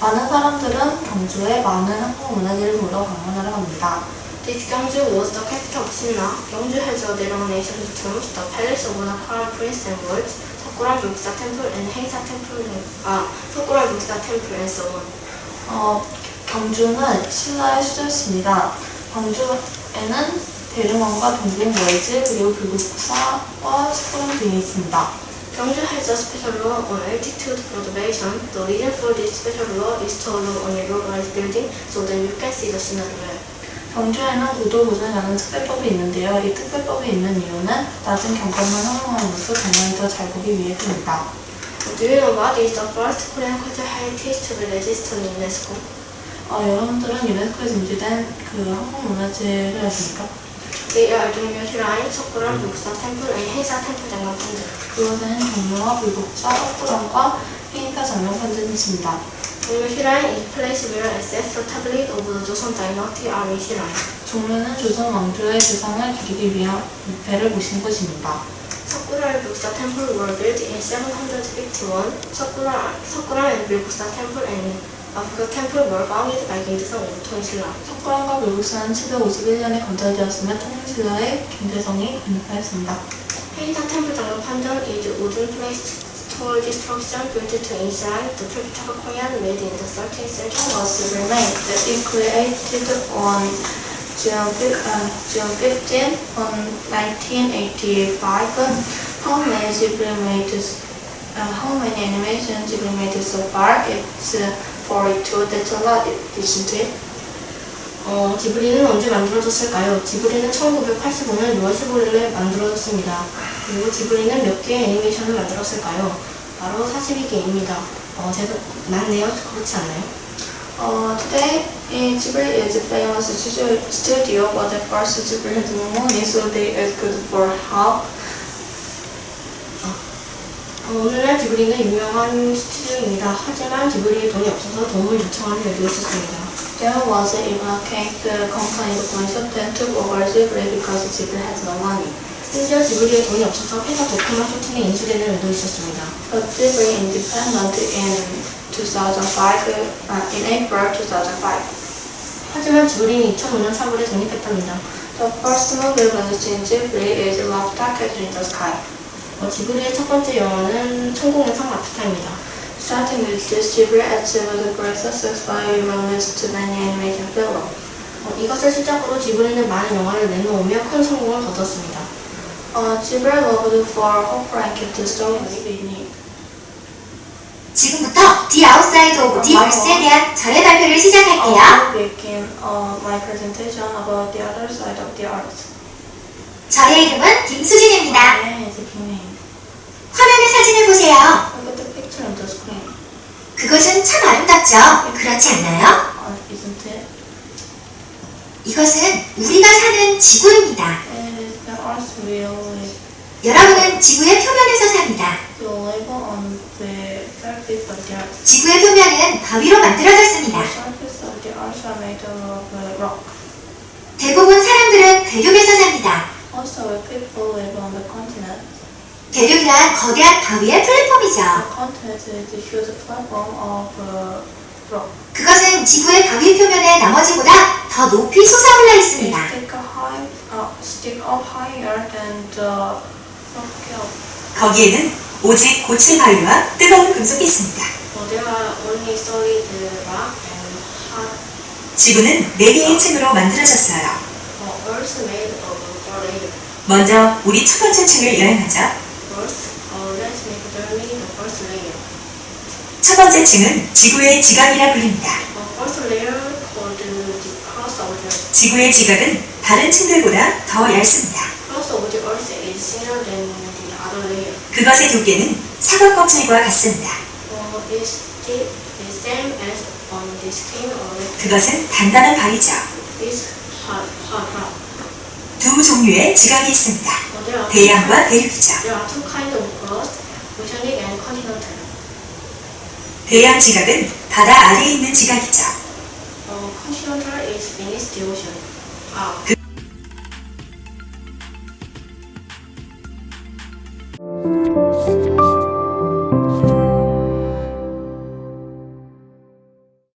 많은 사람들은 경주에 많은 한국 문화재를 보러 방문하러 갑니다. This Gyeongju was the capital of Sinna. Gyeongju has a denomination tombs, the palace of the crown prince and lords, Sakuran Buksa Temple and Heisa Temple, 아, Sakuran Buksa Temple and so on. 어, 경주는 신라의 수도였습니다. 경주에는 대릉원과 동궁 월지 그리고 불국사와 석굴암 등이 있습니다. A special law on altitude preservation. The reason for this special law is to allow on a low-rise building so that you can see the well. 경주에는 고도 보존이라는 특별법이 있는데요. 이 특별법이 있는 이유는 낮은 경관만 활용함으로써 전망이 더 잘 보기 위해서입니다. Do you know what is the first Korean cultural heritage to be registered in UNESCO? 어, 여러분들은 유네스코에 등재된 그 한국 문화재를 아십니까? Are Gyeongju Shrine, Sakuran Buksa Temple and Heisa Temple 장관판들. 그것은 경로와 불국사, 석굴암과 페인타 is a place where ancestral tablet of the Joseon dynasty are enshrined. 종묘는 조선 왕조의 재상을 기리기 위한 배를 모신 곳입니다. Sakura and Buksa Temple were built in 751. Sakura, Sakura and Buksa Temple and Buksa Temple were founded by 김대성 오토인 신라. 석굴암과 불국사는 751년에 건설되었으며 통일신라의 김대성이 건립하였습니다. Heisa Temple 장관 판정 is wooden placed tall destruction built to enshrine the Tibetan Korean made in the 13th century. was that it created on June, fif- uh, June 15 on 1985. How many uh, animations Ghibli made so far? It's uh, 42. That's a lot, isn't it? 어, 지브리는 언제 만들어졌을까요? 지브리는 1985년 6월 15일에 만들어졌습니다. 그리고 지브리는 몇 개의 애니메이션을 만들었을까요? 바로 42개입니다. 어, 제가 맞네요. 그렇지 않나요? Uh, today, Ghibli is a famous studio, studio but the first Ghibli had no money, so they asked for help. 어, 오늘날 지브리는 유명한 스튜디오입니다. 하지만 지브리에 돈이 없어서 도움을 요청하는 일도 있었습니다. There was a cake company that consultant took over Ghibli because Ghibli had no money. 심지어 지브리에 돈이 없어서 회사 도쿠마 쇼팅에 인수되는 일도 있었습니다. But Ghibli independent in 2005, uh, in April 2005. 하지만 지브리는 2005년 3월에 독립했답니다. The first movie released in Ghibli is Love Package in the Sky. 어, 지브리의 첫 번째 영화는 천공의 성 라퓨타입니다. Starting with this, Ghibli achieved a great success by released many animated films. 어, 이것을 시작으로 지브리는 많은 영화를 내놓으며 큰 성공을 거뒀습니다. Uh, Ghibli loved for horror and kept the story unique. 지금부터 The Outside of the Worlds에 대한 저의 발표를 시작할게요. I will begin uh, my presentation about the other side of the earth. 저의 이름은 김수진입니다. Kim Hee. 화면의 Look at the picture on the screen. 그것은 참 아름답죠? 그렇지 않나요? Uh, isn't it? 이것은 우리가 사는 지구입니다. It is the earth we live. 여러분은 지구의 표면에서 삽니다. You live on the surface of the earth. 지구의 표면은 바위로 만들어졌습니다. The surface of the earth are made of uh, rock. 대부분 사람들은 대륙에서 삽니다. Also, people live on the continent. 대륙이란 거대한 바위의 플랫폼이죠. The continent is a huge platform of uh, rock. 그것은 지구의 바위 표면의 나머지보다 더 높이 솟아올라 있습니다. stick high, uh, stick up higher than the rock hill. 거기에는 오직 고칠 바위와 뜨거운 금속이 있습니다. 어, there are only solid rock and hard 지구는 네 개의 층으로 만들어졌어요. 어, earth made of four layers. 먼저 우리 첫 번째 층을 여행하자. First, uh, let's make journey the first layer. 첫 번째 층은 지구의 지각이라 불립니다. 지구의 지각은 다른 층들보다 더 얇습니다. 그것의 두께는 사과 껍질과 같습니다. Uh, 그것은 단단한 바위죠. 두 종류의 지각이 있습니다. Uh, 대양과 대륙이죠. there are two kinds of crust, oceanic and continental. 대양 지각은 바다 아래에 있는 지각이죠. Uh, continental is beneath the ocean. 아, 그-